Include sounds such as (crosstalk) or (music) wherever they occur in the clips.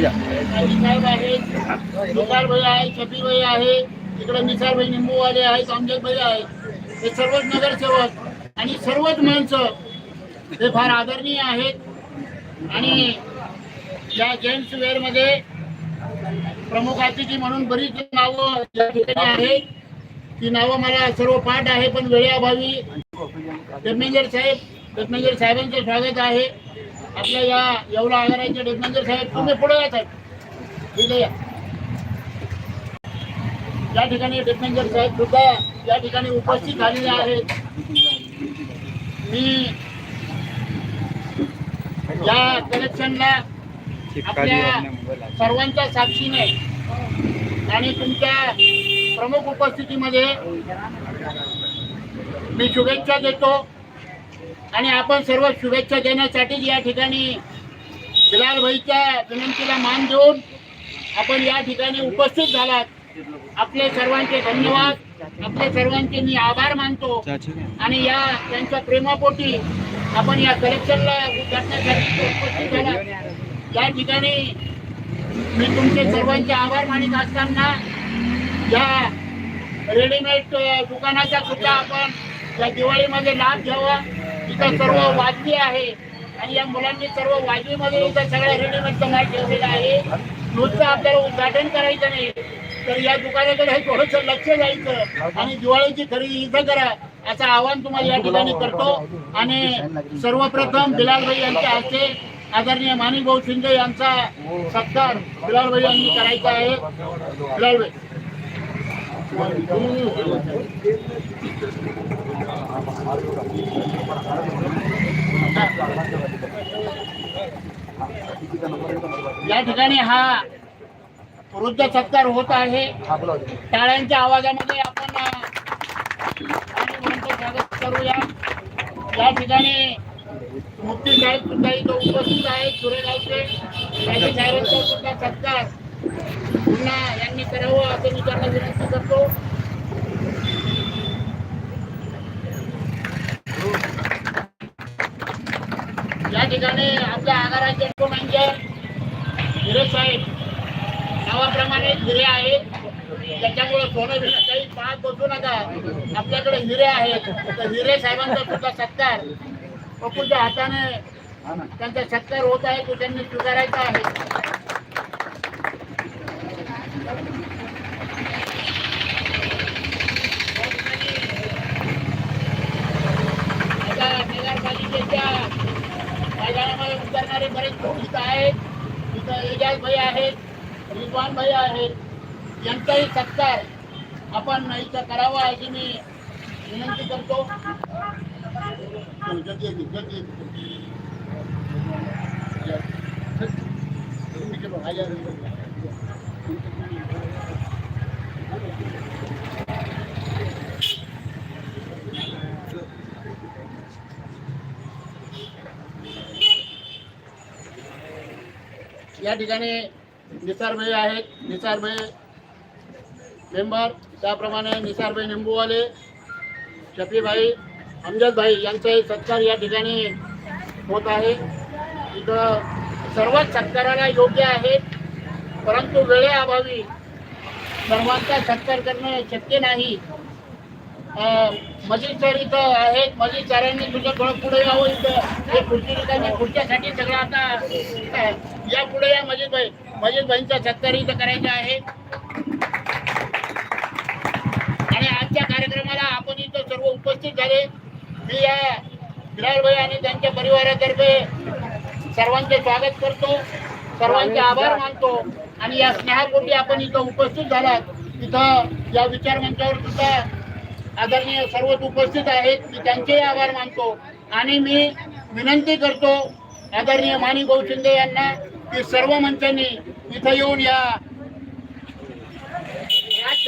घ्या साहेब आहेत भाई आहे शफी भाई आहे इकडे निसार भाई निंबूवाले आहेत अमजद भाई आहेत. हे सर्वच नगरसेवक आणि सर्वच माणसं हे फार आदरणीय आहेत. आणि या जेंट्स वेअरमध्ये प्रमुख अतिथी म्हणून बरीच नावं या ठिकाणी आहेत. ती नावं मला सर्व पाठ आहे पण वेळेअभावी. डेपमेंजर साहेब डेपमेंजर साहेबांचं स्वागत आहे. आपल्या या येवला आगाराचे डेपमेंजर साहेब तुम्ही पुढे या साहेब. इथे या. या ठिकाणी डेपमेंजर साहेब सुद्धा या ठिकाणी उपस्थित झालेले आहेत. मी या कलेक्शनला आपल्या सर्वांच्या साक्षीने आणि तुमच्या प्रमुख उपस्थितीमध्ये मी शुभेच्छा देतो. आणि आपण सर्व शुभेच्छा देण्यासाठी या ठिकाणी बिलाल भाईच्या विनंतीला मान देऊन आपण या ठिकाणी उपस्थित झालात. आपले सर्वांचे धन्यवाद. आपले सर्वांचे मी आभार मानतो. आणि या त्यांच्या प्रेमापोटी आपण या कलेक्शनला उद्घाटनासाठी उपस्थित झालात. या ठिकाणी मी तुमचे सर्वांचे आभार मानित असताना या रेडीमेड दुकानाचा सुद्धा आपण या दिवाळीमध्ये लाभ घ्यावा. इथं सर्व वाजवी आहे. आणि या मुलांनी सर्व वाजवीमध्ये इथं सगळ्या रेडीमेड कमाल ठेवलेला आहे. नुसतं आपल्याला उद्घाटन करायचं नाही. तर या दुकानाकडे थोडंसं लक्ष द्यायचं आणि दिवाळीची खरेदी इथं करा असं आवाहन तुम्हाला या ठिकाणी करतो. आणि सर्वप्रथम बिलालभाई यांच्या हस्ते आदरणीय माणिक भाऊ शिंदे यांचा सत्कार बिलालभाई यांनी करायचा आहे. बिलालभाई. या ठिकाणी हा वृद्ध सत्कार होत आहे. टाळ्यांच्या आवाजामध्ये आपण स्वागत करूया. या ठिकाणी मुक्ती साहेब सुद्धा इथं उपस्थित आहेत सुरेगावचे राजे साहेबांचा सुद्धा सत्कार पुन्हा यांनी करावं असं मी त्यांना विनंती करतो या ठिकाणी आपल्या आगाराचे मॅनेजर हिरे साहेब नावाप्रमाणे हिरे आहेत त्याच्यामुळे सोनं काही पाहत बसू नका. आपल्याकडे हिरे आहेत. तर हिरे साहेबांचा सुद्धा सत्कार. पप्पूच्या हाताने त्यांचा सत्कार होत आहे तो त्यांनी स्वीकारायचा आहे. आता मैदानामध्ये उतरणारे बरेच लोक इथं आहेत. तिथं एजाज भाई आहेत रिजवान भाई आहेत. यांचाही सत्कार आपण नाहीचा करावा अशी मी विनंती करतो. या ठिकाणी निसारभाई आहेत. निसारभाई मेंबर त्याप्रमाणे निसारभाई निंबूवाले शफीभाई अमजदभाई यांचाही सत्कार या ठिकाणी होत आहे. इथं सर्वच सत्काराला योग्य आहेत परंतु वेळेअभावी सर्वांचा सत्कार करणं शक्य नाही. अं, मजीद सर इथं आहेत. मजीद सरांनी तुझं थोडं पुढे यावं इथं. हे खुर्ची रिकामी खुर्च्यासाठी सगळं आता या पुढे या मजीद भाई मजीद भाईंचा सत्कार इथं करायचा आहे. आणि आजच्या कार्यक्रमाला आपण इथं सर्व उपस्थित झाले. मी या बिलाल भाई आणि त्यांच्या परिवारातर्फे सर्वांचे स्वागत करतो. सर्वांचे आभार मानतो. आणि या स्नेहापोटी आपण इथं उपस्थित झालात. तिथं या विचार मंचावर सुद्धा आदरणीय सर्वच उपस्थित आहेत. मी त्यांचेही आभार मानतो. आणि मी विनंती करतो आदरणीय माणिक शिंदे यांना की सर्व मंचांनी इथं येऊन या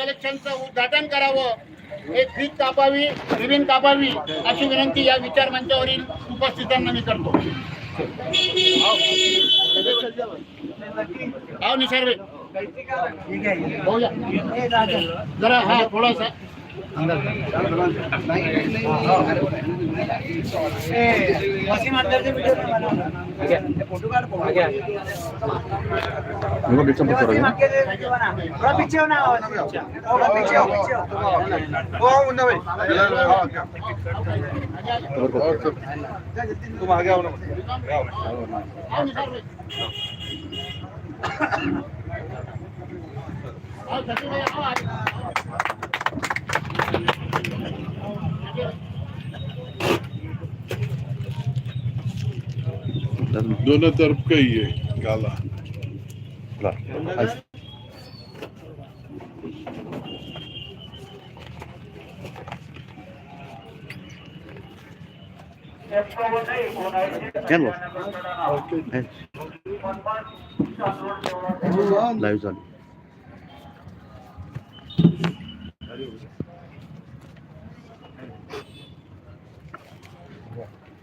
कलेक्शनचं उद्घाटन करावं एक फीत कापावी रिबीन कापावी अशी विनंती या विचार मंचावरील उपस्थितांना मी करतो. आओ निसार भाई भाऊया जरा हा थोडासा. तुम आगे आओ ना आओ निसार भाई. आओ, सचिन भाई, आओ. दोनों तरफ का ही है काला लाईव्ह चालू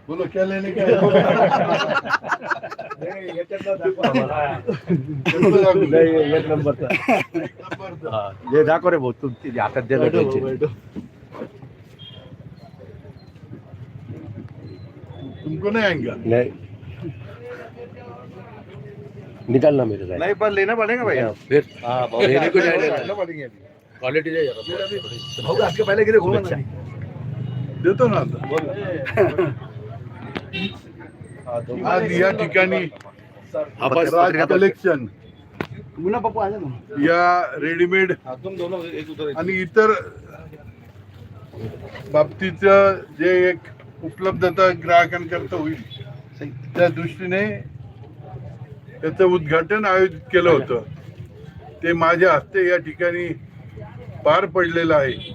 बोलो क्या लेने का है? नाही एक नंबरचा. नंबर दाखव रे भाऊ तुमची हातात दे ना त्यांची. तुमको नहीं आएगा नाही. निकाल ना मेरे साइड नहीं पर लेना पड़ेगा भैया फिर. हाँ भाऊ हे नको लेना. पड़ेंगे क्वालिटी दे जरा. भाऊ आपके पहले गिरे घूमो ना देतो ना आता. (laughs) आज या ठिकाणी. कलेक्शन या रेडीमेड तुम दोनों एक उधर आणि इतर बाबतीचं जे एक उपलब्धता ग्राहकांकरता होईल त्या दृष्टीने त्याचं उद्घाटन आयोजित केलं होतं. ते माझ्या हस्ते या ठिकाणी पार पडलेलं आहे.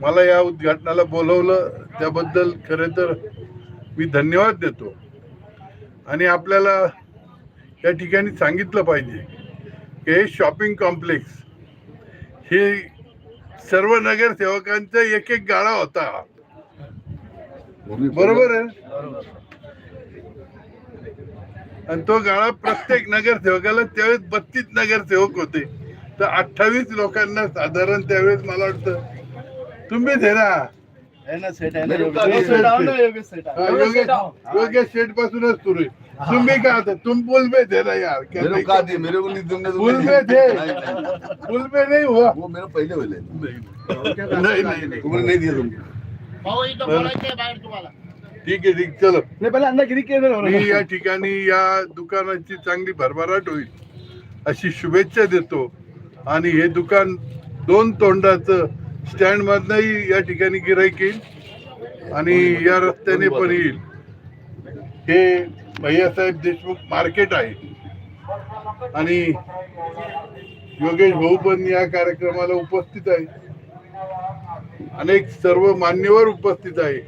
मला या उद्घाटनाला बोलवलं. त्याबद्दल खरं तर मी धन्यवाद देतो. आणि आपल्याला या ठिकाणी सांगितलं पाहिजे की हे शॉपिंग कॉम्प्लेक्स हे सर्व नगरसेवकांचा एक एक गाळा होता. बरोबर आहे? आणि तो गाळा प्रत्येक नगरसेवकाला त्यावेळेस बत्तीस नगरसेवक होते. तर अठ्ठावीस लोकांना साधारण त्यावेळेस मला वाटतं तुम्ही ना है ना सेट है ना, ना योगेश सेट थे. हा, योगेश योगेश शेठ पासूनच सुरू आहे. तुम्ही काय होता तुम पुल में थे ना यार. क्या मेरे नहीं को कहा दिए मेरे को नहीं तुमने पुल में थे पुल नहीं हुआ वो मेरे पहले हुए नहीं नहीं नहीं. तुमने नहीं दिया तुमको भाऊ इथं बोलायचंय बाहेर तुम्हाला. ठीक आहे ठीक. चलो. नहीं पहले मी या ठिकाणी या दुकानाची चांगली भरभराट होईल. अशी शुभेच्छा देतो. आणि हे दुकान दोन तोंडाचं स्टँड मधनही या ठिकाणी गिराईक येईल आणि या रस्त्याने पण येईल. हे भैयासाहेब देशमुख मार्केट आहे. आणि योगेश भाऊ पण या कार्यक्रमाला उपस्थित आहे. अनेक सर्व मान्यवर उपस्थित आहे.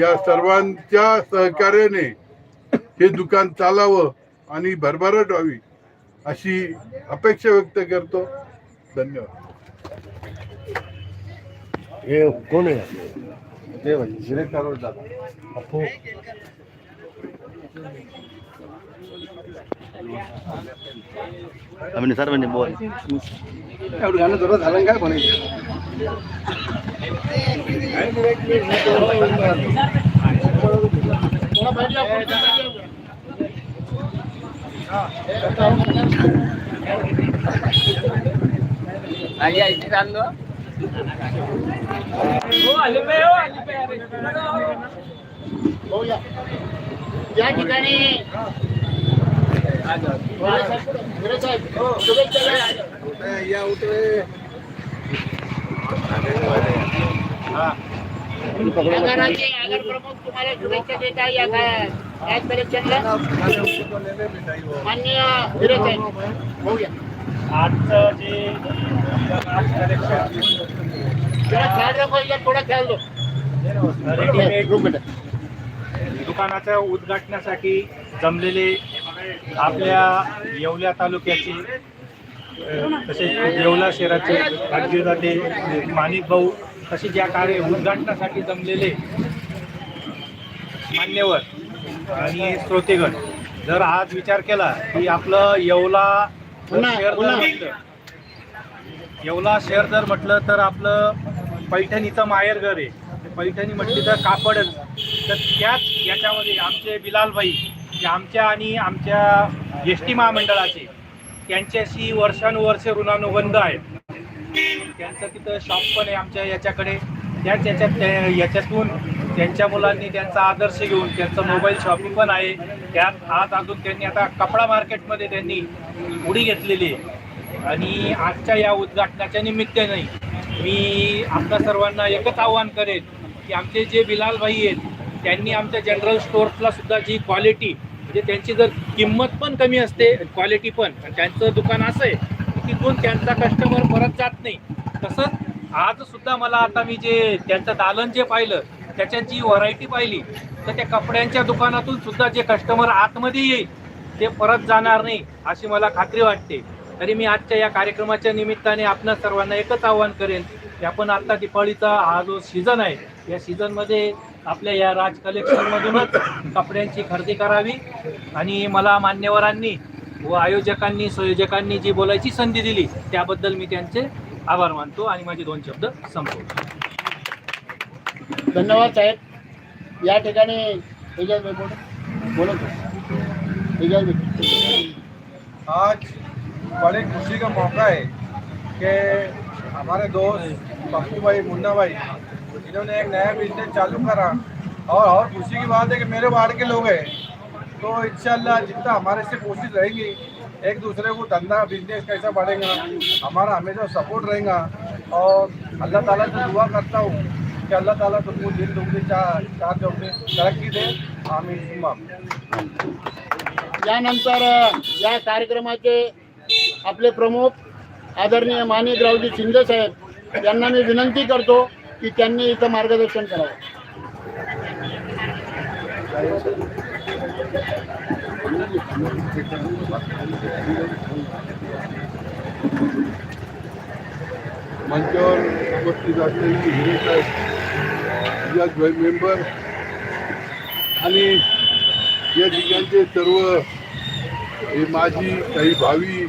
या सर्वांच्या सहकार्याने हे दुकान चालावं आणि भरभराट व्हावी अशी अपेक्षा व्यक्त करतो. धन्यवाद. हे कोण आहे? ये भाई गिरे करो दादा. अप्पू. आम्ही सर म्हणजे बोल. एवढं गाणं जोरात झालं काय म्हणायचं? या, पुढचं बाहेर या. भाऊ या. या ठिकाणी आगाराचे आगार प्रमुख तुम्हाला शुभेच्छा देत आहे या काय कलेक्शनला माननीय हिरे साहेब भाऊ या. आजचं जे रेडीमेड दुकानाच्या उद्घाटनासाठी जमलेले आपल्या येवल्या तालुक्याचे तसेच येवला शहराचे भाग्यदाते माणिक भाऊ तसेच या कार्य उद्घाटनासाठी जमलेले मान्यवर आणि श्रोतेगण जर आज विचार केला की आपलं येवला शहर जर येवला शहर जर म्हटलं तर आपलं पैठणीचं माहेरघर आहे. पैठणी म्हटली तर कापडच तर त्याच याच्यामध्ये आमचे बिलालबाई जे आमच्या आणि आमच्या एस टी महामंडळाचे त्यांच्याशी वर्षानुवर्ष ऋणानुबंध आहेत. त्यांचं तिथं शॉप पण आहे आमच्या याच्याकडे. त्याच याच्यात याच्यातून त्यांच्या मुलांनी त्यांचा आदर्श घेऊन त्यांचं मोबाईल शॉपिंग पण आहे. त्यात आज अजून त्यांनी आता कपडा मार्केटमध्ये त्यांनी उडी घेतलेली आहे. आणि आजच्या या उद्घाटनाच्या निमित्ताने मी आपल्या सर्वांना एकच आव्हान करेन की आमचे जे बिलाल भाई आहेत त्यांनी आमच्या जनरल स्टोअर्सला सुद्धा जी क्वालिटी म्हणजे त्यांची जर किंमत पण कमी असते क्वालिटी पण त्यांचं दुकान असं आहे की तिथून त्यांचा कस्टमर परत जात नाही. तसंच आज सुद्धा मला आता मी जे त्यांचं दालन जे पाहिलं त्याच्यात जी व्हरायटी पाहिली तर त्या कपड्यांच्या दुकानातून सुद्धा जे कस्टमर आतमध्ये येईल ते परत जाणार नाही अशी मला खात्री वाटते. तरी मी आजच्या या कार्यक्रमाच्या निमित्ताने आपणा सर्वांना एकच आवाहन करेन की आपण आता दिपाळीचा हा जो सीझन आहे या सीझनमध्ये आपल्या या राज कलेक्शनमधूनच कपड्यांची खरेदी करावी. आणि मला मान्यवरांनी व आयोजकांनी संयोजकांनी जी बोलायची संधी दिली त्याबद्दल मी त्यांचे आभार मानतो आणि माझे दोन शब्द संपवतो. धन्यवाद साहेब. या ठिकाणी बोलो. आज बड़े खुशी का मौका है कि हमारे दोस्त पप्पू भाई मुन्ना भाई इन्होंने एक नया बिज़नेस चालू करा। और और खुशी की बात है कि मेरे वार्ड के लोग हैं। तो इंशाल्लाह जितना हमारे से कोशिश रहेगी, एक दूसरे को धंधा बिज़नेस कैसा बढ़ेगा, हमारा हमेशा सपोर्ट रहेगा। और अल्लाह ताला से दुआ करता हूँ कि अल्लाह ताला तुमको दिन दुगनी चार चार चौगनी तरक्की दे सुम्मा आमीन। यानंतर या कार्यक्रमाचे आपले प्रमुख आदरणीय माणिक रावजी शिंदे साहेब यांना मी विनंती करतो की त्यांनी इथं मार्गदर्शन करावं मंचावर उपस्थित असलेली हिरेसाहेब इजाजभाई मेंबर आणि या ठिकाणचे सर्व हे माझी काही भावी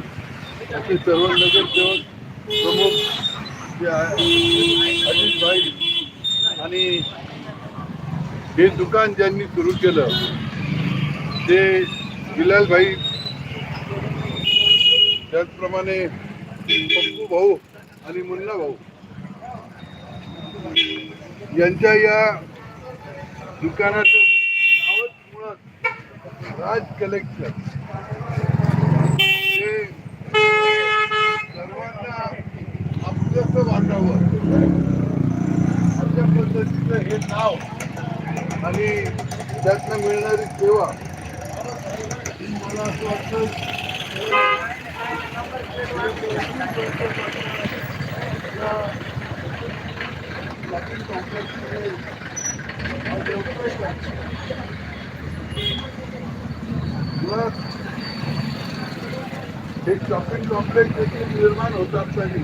असे सर्व नगरसेवक प्रमुख जे अजितभाई आणि हे दुकान ज्यांनी सुरू केलं ते बिलालभाई त्याचप्रमाणे पप्पू भाऊ आणि मुन्ना भाऊ. यांच्या या दुकानाचं नावच मुळात राज कलेक्शन हे सर्वांना आपलंसं वाटावं अशा पद्धतीचं हे नाव आणि त्यातनं मिळणारी सेवा. मला असं वाटतं हे शॉपिंग कॉम्प्लेक्स देखील निर्माण होतात नाही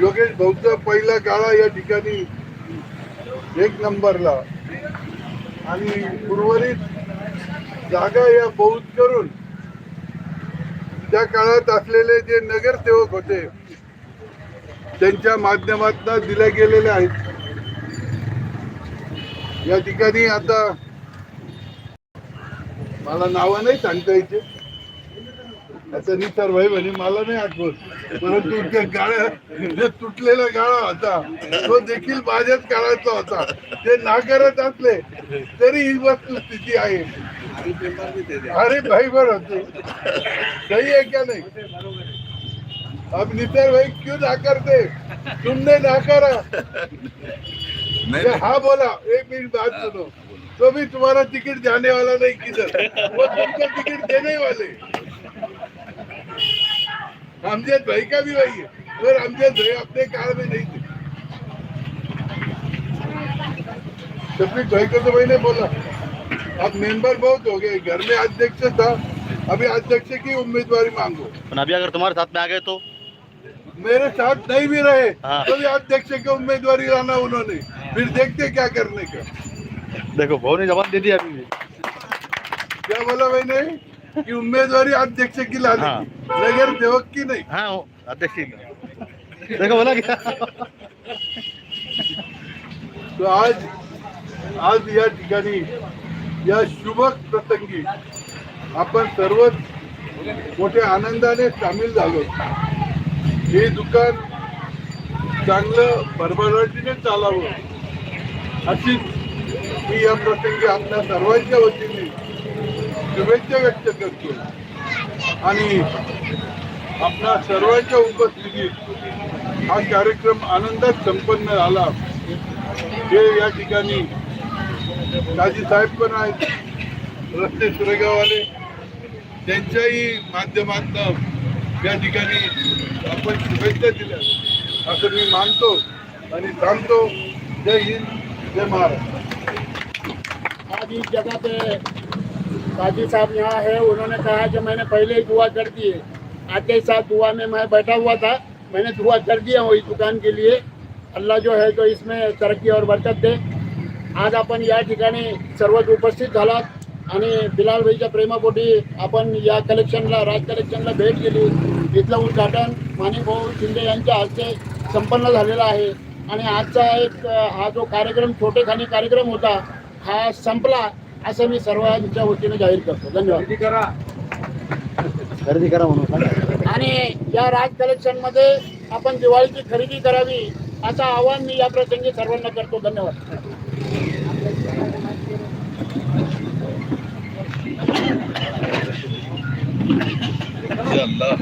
योगेश भाऊचा पहिला गाळा या ठिकाणी एक नंबरला. आणि उर्वरित जागा या बौद्ध करून त्या काळात असलेले जे नगरसेवक होते त्यांच्या माध्यमातून दिल्या गेलेल्या आहेत. या ठिकाणी आता मला नावं नाही सांगता यायचे त्याचा निसर भाई म्हणे मला नाही आठवत. परंतु त्या गाळ्या तुटलेला गाळा होता. तो देखील माझ्याच काळाचा होता. ते नाकारत असले तरी ही वस्तुस्थिती आहे. अरे भाई बर. होते सही आहे का नाही? अब निसार भाई क्यों नाकारते तुमने नाकारा नहीं ये हाँ बोला एक मिनट बात सुनो। तो भी तुम्हारा टिकट जाने वाला नहीं किधर? वो तुमको टिकट देने वाले। अमजद भाई का भी वही है। और अमजद भाई अपने काल में नहीं थे। शफीक भाई को तो मैंने बोला अब मेंबर बहुत हो गए घर में अध्यक्ष था। अभी अध्यक्ष की उम्मीदवारी मांगो। अभी अगर तुम्हारे साथ में आ गए तो? मेरे साथ नहीं भी रहे हाँ। तो भी अध्यक्ष की उम्मीदवारी लाना उन्होंने। फिर देखते क्या करने का। देखो भाऊ ने जबान दे दिया अभी क्या बोला मैंने? की उमेदवारी अध्यक्ष की हा. लागली नगरसेवक की नाही। हाँ अध्यक्ष देखो बोला क्या? तो आज आज या ठिकाणी या शुभ प्रसंगी आपण सर्वच मोठ्या आनंदाने सामील झालो. हे दुकान चांगलं भरभराटीने चालावं. अशीच मी या प्रसंगी आपल्या सर्वांच्या वतीने शुभेच्छा व्यक्त करतो. आणि आपल्या सर्वांच्या उपस्थितीत हा कार्यक्रम आनंदात संपन्न झाला. हे या ठिकाणी काजी साहेब पण आहेत रस्ते सुरेगाववाले त्यांच्याही माध्यमातून या ठिकाणी आपण शुभेच्छा दिल्या असं मी मानतो आणि सांगतो जय हिंद जय महाराज आज इस जगह पे काजी साहब यहाँ है उन्होंने कहा कि मैंने पहले ही दुआ कर दी है। आते ही साथ दुआ में मैं बैठा हुआ था। मैंने दुआ कर दिया हूँ इस दुकान के लिए। अल्लाह जो है तो इसमें तरक्की और बरकत दे। आज आपण या ठिकाणी सर्वच उपस्थित झालात आणि बिलाल भाईच्या प्रेमापोटी आपण या कलेक्शनला राज कलेक्शनला भेट दिली. इथलं उद्घाटन माणिक भाऊ शिंदे यांच्या हस्ते संपन्न झालेला आहे. आणि आजचा एक हा जो कार्यक्रम छोटेखानी कार्यक्रम होता हा संपला असं मी सर्वांच्या वतीने जाहीर करतो. धन्यवाद. खरेदी करा. म्हणून. आणि या राज कलेक्शनमध्ये आपण दिवाळीची खरेदी करावी असं आवाहन मी या प्रसंगी सर्वांना करतो. धन्यवाद. Allah.